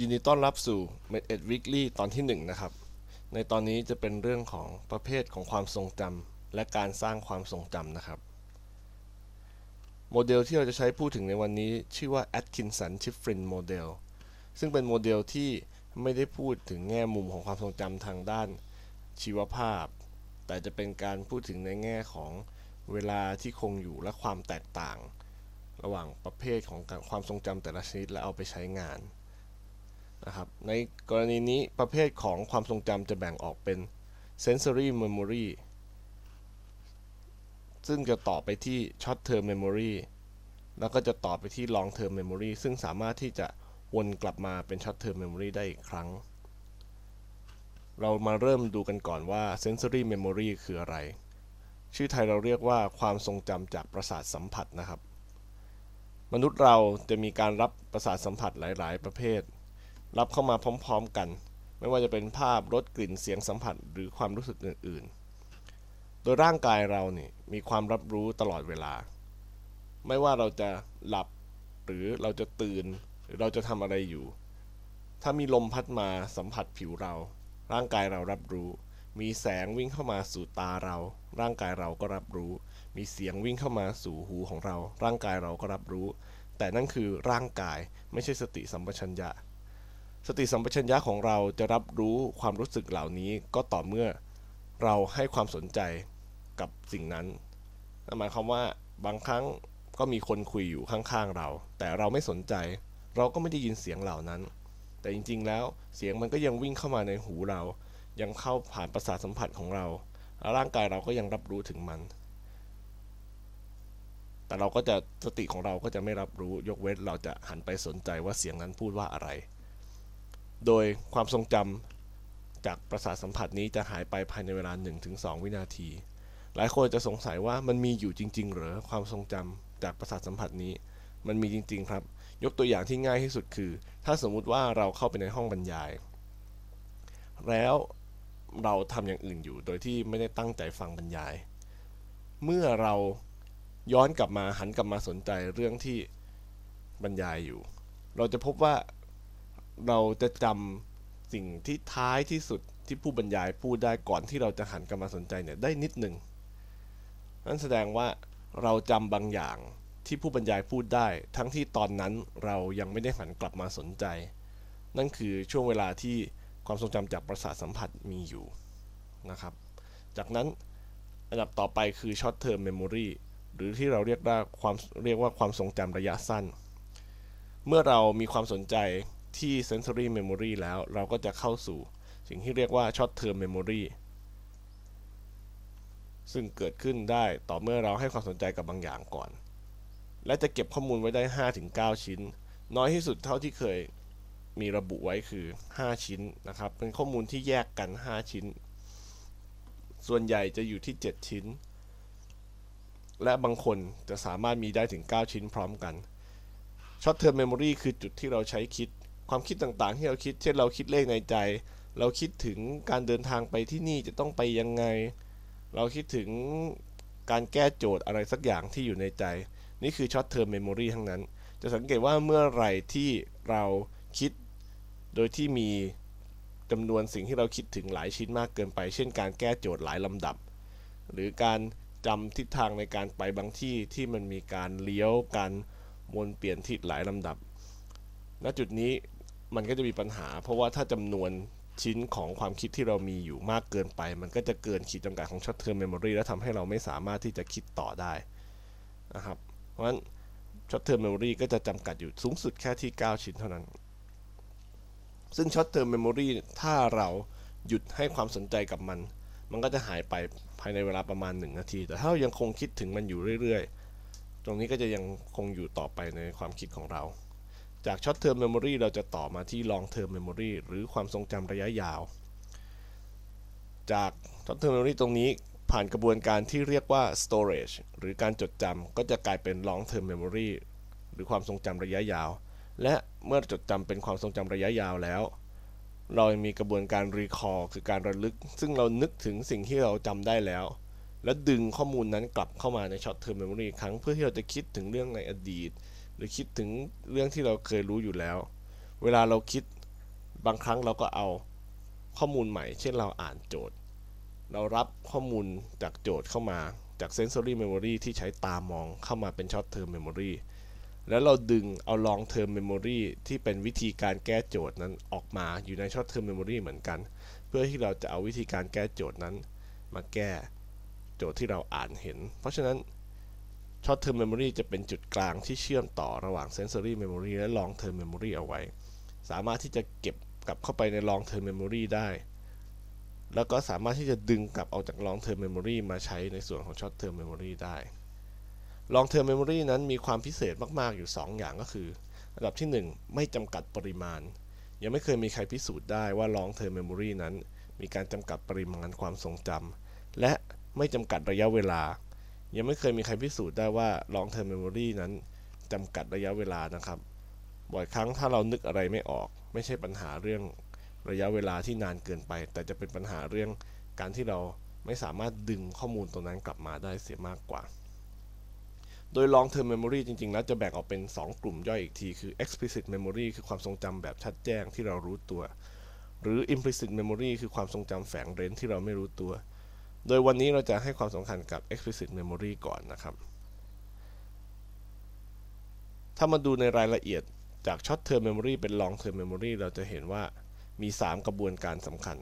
ยินดีต้อนรับสู่ Med Ed Weekly ตอนที่ 1 นะครับ ในตอนนี้จะเป็นเรื่องของประเภทของความทรงจำและการสร้างความทรงจำนะครับ โมเดลที่เราจะใช้พูดถึงในวันนี้ชื่อว่า Atkinson Shiffrin Model ซึ่งเป็นโมเดลที่ไม่ได้พูดถึงแง่มุมของความทรงจำทางด้านชีวภาพ แต่จะเป็นการพูดถึงในแง่ของเวลาที่คงอยู่และความแตกต่าง ระหว่างประเภทของความทรงจำแต่ละชนิดและเอาไปใช้งาน นะครับ ในกรณีนี้ประเภทของความทรงจำจะแบ่งออกเป็น sensory memory ซึ่งจะต่อไปที่ short term memory แล้วก็จะต่อไปที่ long term memory ซึ่งสามารถที่จะวนกลับมาเป็น short term memory ได้อีกครั้ง เรามาเริ่มดูกันก่อนว่า sensory memory คืออะไร ชื่อไทยเราเรียกว่าความทรงจำจากประสาทสัมผัสนะครับ มนุษย์เราจะมีการรับประสาทสัมผัสหลาย ๆ ประเภท รับเข้ามาพร้อมๆกัน ไม่ว่าจะเป็นภาพรสกลิ่นเสียงสัมผัสหรือความรู้สึกอื่นๆ โดยร่างกายเรานี่มีความรับรู้ตลอดเวลา ไม่ว่าเราจะหลับหรือเราจะตื่นหรือเราจะทำอะไรอยู่ ถ้ามีลมพัดมาสัมผัสผิวเรา ร่างกายเรารับรู้ มีแสงวิ่งเข้ามาสู่ตาเรา ร่างกายเราก็รับรู้ มีเสียงวิ่งเข้ามาสู่หูของเรา ร่างกายเราก็รับรู้ แต่นั่นคือร่างกายไม่ใช่สติสัมปชัญญะ สติสัมปชัญญะของเราจะรับรู้ความรู้สึกเหล่านี้ก็ต่อเมื่อเราให้ความสนใจกับสิ่งนั้นหมายความว่าบางครั้งก็มีคนคุยอยู่ข้างๆเรา แต่เราไม่สนใจ เราก็ไม่ได้ยินเสียงเหล่านั้น แต่จริงๆแล้วเสียงมันก็ยังวิ่งเข้ามาในหูเรา ยังเข้าผ่านประสาทสัมผัสของเราร่างกายเราก็ยังรับรู้ถึงมัน แต่เราก็จะสติของเราก็จะไม่รับรู้ยกเว้นเราจะหันไปสนใจว่าเสียงนั้นพูดว่าอะไร โดยความทรงจำจากประสาทสัมผัสนี้จะหายไปภายในเวลา 1-2 วินาที หลายคนจะสงสัยว่ามันมีอยู่จริง ๆ หรือความทรงจำจากประสาทสัมผัสนี้ มันมีจริง ๆ ครับ ยกตัวอย่างที่ง่ายที่สุดคือ ถ้าสมมุติว่าเราเข้าไปในห้องบรรยาย แล้วเราทำอย่างอื่นอยู่โดยที่ไม่ได้ตั้งใจฟังบรรยาย เมื่อเราย้อนกลับมาหันกลับมาสนใจเรื่องที่บรรยายอยู่ เราจะพบว่า เราจะจำสิ่งที่ท้ายที่สุดที่ผู้บรรยายพูดได้ก่อนที่เราจะหันกลับมาสนใจเนี่ยได้นิดหนึ่งนั่นแสดงว่าเราจำบางอย่างที่ผู้บรรยายพูดได้ ทั้งที่ตอนนั้นเรายังไม่ได้หันกลับมาสนใจ นั่นคือช่วงเวลาที่ความทรงจำจากประสาทสัมผัสมีอยู่นะครับ จากนั้นอันดับต่อไปคือ short term memory หรือที่เราเรียกว่าความเรียกว่าความทรงจำระยะสั้น เมื่อเรามีความสนใจ ที่ sensory memory แล้วเราก็จะเข้าสู่สิ่งที่เรียกว่า short term memory ซึ่งเกิดขึ้นได้ต่อเมื่อเราให้ความสนใจกับบางอย่างก่อน และจะเก็บข้อมูลไว้ได้ 5-9 ชิ้น น้อยที่สุดเท่าที่เคยมีระบุไว้คือ 5 ชิ้นนะครับ เป็นข้อมูลที่แยกกัน 5 ชิ้น ส่วนใหญ่จะอยู่ที่ 7 ชิ้น และบางคนจะสามารถมีได้ถึง 9 ชิ้นพร้อมกัน short term memory คือจุดที่เราใช้คิด ความคิดต่างๆ ที่เราคิด เช่นเราคิดเลขในใจ เราคิดถึงการเดินทางไปที่นี่จะต้องไปยังไง เราคิดถึงการแก้โจทย์อะไรสักอย่างที่อยู่ในใจ นี่คือช็อตเทอร์เมมโมรีทั้งนั้น จะสังเกตว่าเมื่อไหร่ที่เราคิดโดยที่มีจำนวนสิ่งที่เราคิดถึงหลายชิ้นมากเกินไป เช่นการแก้โจทย์หลายลำดับ หรือการจำทิศทางในการไปบางที่ที่มันมีการเลี้ยวการวนเปลี่ยนทิศหลายลำดับ ณจุดนี้ มันก็จะมีปัญหา เพราะว่าถ้าจำนวนชิ้นของความคิดที่เรามีอยู่มากเกินไป มันก็จะเกินขีดจำกัดของ short term memory และทำให้เราไม่สามารถที่จะคิดต่อได้นะครับ เพราะฉะนั้น short term memory ก็จะจำกัดอยู่สูงสุดแค่ที่ 9 ชิ้นเท่านั้น ซึ่ง short term memory ถ้าเราหยุดให้ความสนใจกับมัน มันก็จะหายไปภายในเวลาประมาณ 1 นาที แต่ถ้ายังคงคิดถึงมันอยู่เรื่อย ๆ ตรงนี้ก็จะยังคงอยู่ต่อไปในความคิดของเรา จาก Short Term Memory เราจะต่อมาที่ Long Term Memory หรือความทรงจำระยะยาว จาก Short Term Memory ตรงนี้ผ่านกระบวนการที่เรียกว่า Storage หรือการจดจำก็จะกลายเป็น Long Term Memory หรือความทรงจำระยะยาว และเมื่อจดจำเป็นความทรงจำระยะยาวแล้ว เรามีกระบวนการ Recall คือการระลึก ซึ่งเรานึกถึงสิ่งที่เราจำได้แล้ว และดึงข้อมูลนั้นกลับเข้ามาใน Short Term Memory ครั้งเพื่อที่เราจะคิดถึงเรื่องในอดีต รือคิดถึงเรื่องที่เราเคยรู้อยู่แล้ว เวลาเราคิดบางครั้งเราก็เอาข้อมูลใหม่ เช่นเราอ่านโจทย์ เรารับข้อมูลจากโจทย์เข้ามาจาก sensory memory ที่ใช้ตามองเข้ามาเป็น short term memory แล้วเราดึงเอา long term memory ที่เป็นวิธีการแก้โจทย์นั้นออกมาอยู่ใน short term memory เหมือนกัน เพื่อที่เราจะเอาวิธีการแก้โจทย์นั้น มาแก้โจทย์ที่เราอ่านเห็น เพราะฉะนั้น short term memory จะเป็นจุดกลางที่เชื่อมต่อระหว่าง sensory memory และ long term memory เอาไว้ สามารถที่จะเก็บกลับเข้าไปใน long term memory ได้ แล้วก็สามารถที่จะดึงกลับออกจาก long term memory มาใช้ในส่วนของ short term memory ได้ long term memory นั้นมีความพิเศษมากๆอยู่ 2 อย่างก็คือ อันดับที่ 1 ไม่จำกัดปริมาณ ยังไม่เคยมีใครพิสูจน์ได้ว่า long term memory นั้น มีการจำกัดปริมาณความทรงจำและไม่จำกัดระยะเวลา ยังไม่เคยมีใครพิสูจน์ได้ว่า long term memory นั้นจำกัดระยะเวลานะครับ บ่อยครั้งถ้าเรานึกอะไรไม่ออก ไม่ใช่ปัญหาเรื่องระยะเวลาที่นานเกินไป แต่จะเป็นปัญหาเรื่องการที่เราไม่สามารถดึงข้อมูลตรงนั้นกลับมาได้เสียมากกว่า โดย long term memory จริงๆ แล้วจะแบ่งออกเป็น 2 กลุ่มย่อยอีกที คือ explicit memory คือความทรงจำแบบชัดแจ้งที่เรารู้ตัว หรือ implicit memory คือความทรงจำแฝงเร้นที่เราไม่รู้ตัว โดยวันนี้เราจะให้ความสำคัญกับ explicit memory ก่อนนะครับ ถ้ามาดูในรายละเอียดจาก short term memory เป็น long term memory เราจะเห็นว่ามี 3 กระบวนการสำคัญ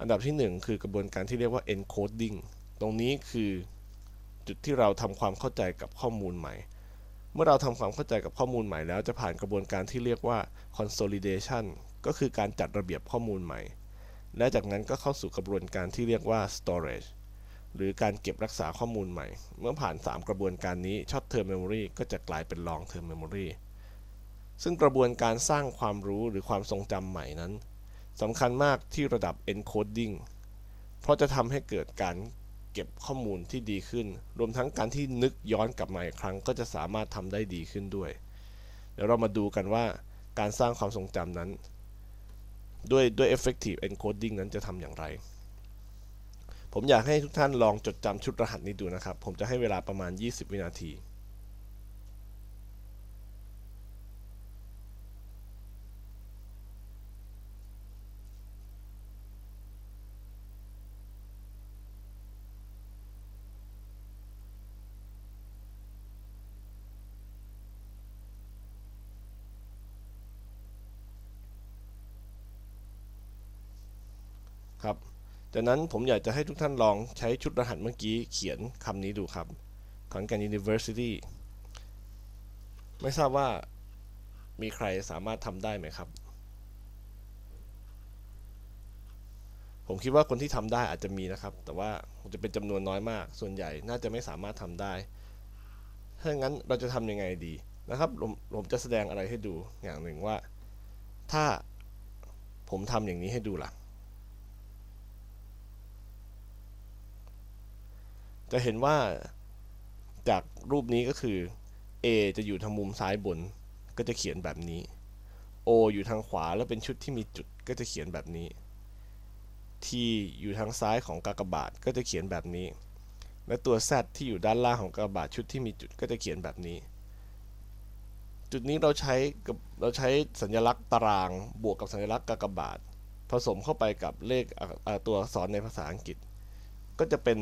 อันดับที่ 1 คือกระบวนการที่เรียกว่า encoding ตรงนี้คือจุดที่เราทำความเข้าใจกับข้อมูลใหม่ เมื่อเราทำความเข้าใจกับข้อมูลใหม่แล้วจะผ่านกระบวนการที่เรียกว่า consolidation ก็คือการจัดระเบียบข้อมูลใหม่ และจากนั้นก็เข้าสู่กระบวนการที่เรียกว่า storage หรือการเก็บรักษาข้อมูลใหม่ เมื่อผ่าน 3 กระบวนการนี้ short term memory ก็จะกลายเป็น long term memory ซึ่งกระบวนการสร้างความรู้หรือความทรงจำใหม่นั้นสำคัญมากที่ระดับ encoding เพราะจะทำให้เกิดการเก็บข้อมูลที่ดีขึ้น รวมทั้งการที่นึกย้อนกลับมาอีกครั้ง ก็จะสามารถทำได้ดีขึ้นด้วย เดี๋ยวเรามาดูกันว่าการสร้างความทรงจำนั้น ด้วยด้วย effective encoding นั้นจะทำอย่างไร ผมอยากให้ทุกท่านลองจดจำชุดรหัสนี้ดูนะครับ ผมจะให้เวลาประมาณ 20 วินาที ครับจากนั้นผมอยากจะให้ทุกท่านลองใช้ชุดรหัสเมื่อกี้เขียนคำนี้ดูครับขอนแก่น University ไม่ทราบว่ามีใครสามารถทำได้ไหมครับ ผมคิดว่าคนที่ทำได้อาจจะมีนะครับ แต่ว่าจะเป็นจำนวนน้อยมาก ส่วนใหญ่น่าจะไม่สามารถทำได้ ถ้างั้นเราจะทำยังไงดีนะครับผมผมจะแสดงอะไรให้ดูอย่างหนึ่งว่า ถ้าผมทำอย่างนี้ให้ดูล่ะ จะเห็นว่าจากรูปนี้ก็คือ A จะอยู่ทางมุมซ้ายบน ก็จะเขียนแบบนี้ O อยู่ทางขวาแล้วเป็นชุดที่มีจุดก็จะเขียนแบบนี้ T อยู่ทางซ้ายของกากบาทก็จะเขียนแบบนี้ และตัว Z ที่อยู่ด้านล่างของกากบาทชุดที่มีจุดก็จะเขียนแบบนี้ จุดนี้เราใช้กับเราใช้สัญลักษณ์ตารางบวกกับสัญลักษณ์กากบาท ผสมเข้าไปกับเลขตัวอักษรในภาษาอังกฤษ ก็จะเป็น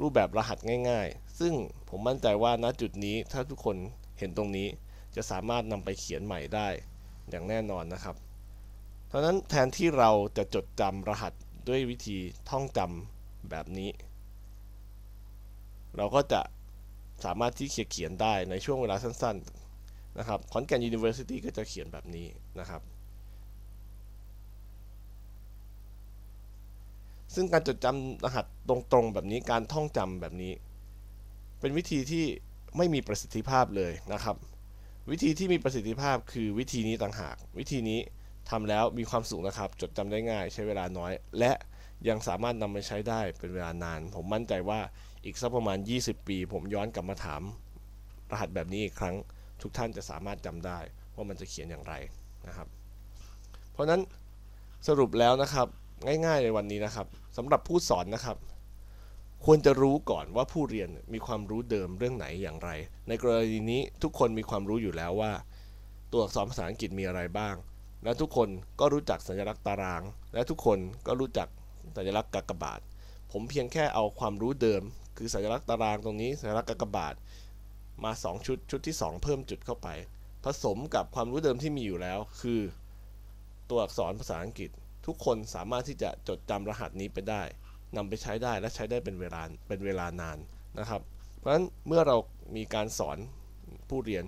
รูปแบบรหัสง่าย ๆ ซึ่งผมมั่นใจว่าณจุดนี้ถ้าทุกคนเห็นตรงนี้จะสามารถนำไปเขียนใหม่ได้อย่างแน่นอนนะครับ เพราะนั้นแทนที่เราจะจดจำรหัสด้วยวิธีท่องจำแบบนี้ เราก็จะสามารถที่เขียนได้ในช่วงเวลาสั้น ๆ นะครับขอนแก่น University ก็จะเขียนแบบนี้นะครับ ซึ่งการจดจำรหัสตรงๆ แบบนี้การท่องจำแบบนี้ เป็นวิธีที่ไม่มีประสิทธิภาพเลยนะครับ วิธีที่มีประสิทธิภาพคือวิธีนี้ต่างหาก วิธีนี้ทำแล้วมีความสูงนะครับ จดจำได้ง่าย ใช้เวลาน้อย และยังสามารถนำไปใช้ได้เป็นเวลานาน ผมมั่นใจว่าอีกสักประมาณ 20 ปี ผมย้อนกลับมาถาม รหัสแบบนี้อีกครั้ง ทุกท่านจะสามารถจำได้ว่ามันจะเขียนอย่างไรนะครับ เพราะนั้นสรุปแล้วนะครับ ง่ายๆในวันนี้นะครับสำหรับผู้สอนนะครับ ควรจะรู้ก่อนว่าผู้เรียนมีความรู้เดิมเรื่องไหนอย่างไร ในกรณีนี้ทุกคนมีความรู้อยู่แล้วว่า ตัวอักษรภาษาอังกฤษมีอะไรบ้าง และทุกคนก็รู้จักสัญลักษณ์ตาราง และทุกคนก็รู้จักสัญลักษณ์กากบาท ผมเพียงแค่เอาความรู้เดิม คือสัญลักษณ์ตารางตรงนี้สัญลักษณ์กากบาท มา 2 ชุดชุดที่ 2 เพิ่มจุดเข้าไป ผสมกับความรู้เดิมที่มีอยู่แล้ว คือ ตัวอักษรภาษาอังกฤษ ทุกคนสามารถที่จะจดจำรหัสนี้ไปได้นำไปใช้ได้และใช้ได้เป็นเวลาเป็นเวลานานนะครับ เพราะฉะนั้นเมื่อเรามีการสอนผู้เรียน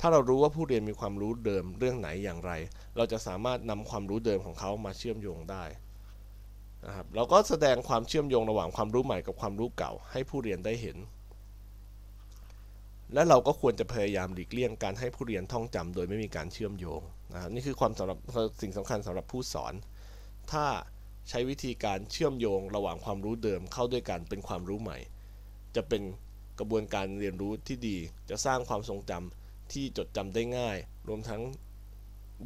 ถ้าเรารู้ว่าผู้เรียนมีความรู้เดิมเรื่องไหนอย่างไร เราจะสามารถนำความรู้เดิมของเขามาเชื่อมโยงได้นะครับเราก็แสดงความเชื่อมโยงระหว่างความรู้ใหม่กับความรู้เก่า ให้ผู้เรียนได้เห็น และเราก็ควรจะพยายามหลีกเลี่ยงการให้ผู้เรียนท่องจำโดยไม่มีการเชื่อมโยงนะครับนี่คือความสำหรับสิ่งสำคัญสำหรับผู้สอน ถ้าใช้วิธีการเชื่อมโยงระหว่างความรู้เดิมเข้าด้วยกันเป็นความรู้ใหม่ จะเป็นกระบวนการเรียนรู้ที่ดี จะสร้างความทรงจำที่จดจำได้ง่าย รวมทั้ง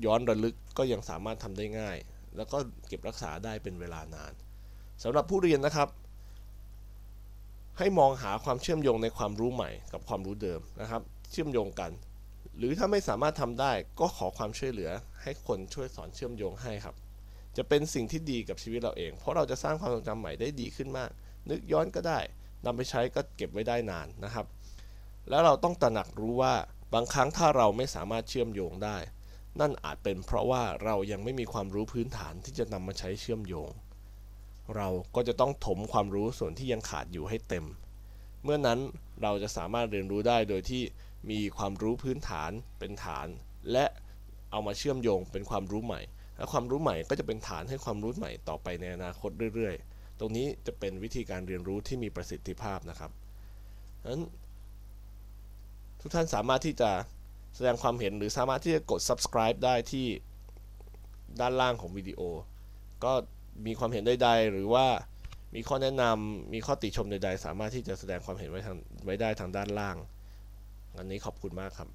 ย้อนระลึกก็ยังสามารถทำได้ง่าย แล้วก็เก็บรักษาได้เป็นเวลานานสำหรับผู้เรียนนะครับ ให้มองหาความเชื่อมโยงในความรู้ใหม่ กับความรู้เดิมนะครับ เชื่อมโยงกัน หรือถ้าไม่สามารถทำได้ก็ขอความช่วยเหลือให้คนช่วยสอนเชื่อมโยงให้ครับ จะเป็นสิ่งที่ดีกับชีวิตเราเอง เพราะเราจะสร้างความทรงจำใหม่ได้ดีขึ้นมาก นึกย้อนก็ได้นำไปใช้ก็เก็บไว้ได้นานนะครับ แล้วเราต้องตระหนักรู้ว่าบางครั้งถ้าเราไม่สามารถเชื่อมโยงได้ นั่นอาจเป็นเพราะว่าเรายังไม่มีความรู้พื้นฐานที่จะนำมาใช้เชื่อมโยง เราก็จะต้องถมความรู้ส่วนที่ยังขาดอยู่ให้เต็ม เมื่อนั้นเราจะสามารถเรียนรู้ได้โดยที่มีความรู้พื้นฐานเป็นฐาน และเอามาเชื่อมโยงเป็นความรู้ใหม่ และความรู้ใหม่ก็จะเป็นฐานให้ความรู้ใหม่ต่อไปในอนาคตเรื่อย ๆ ตรงนี้จะเป็นวิธีการเรียนรู้ที่มีประสิทธิภาพนะครับนั้นทุกท่านสามารถที่จะแสดงความเห็นหรือสามารถที่จะกด subscribe ได้ที่ด้านล่างของวิดีโอ ก็มีความเห็นใดๆ หรือว่ามีข้อแนะนำมีข้อติชมใดๆ สามารถที่จะแสดงความเห็นไว้ทางไว้ได้ทางด้านล่างอันนี้ขอบคุณมากครับ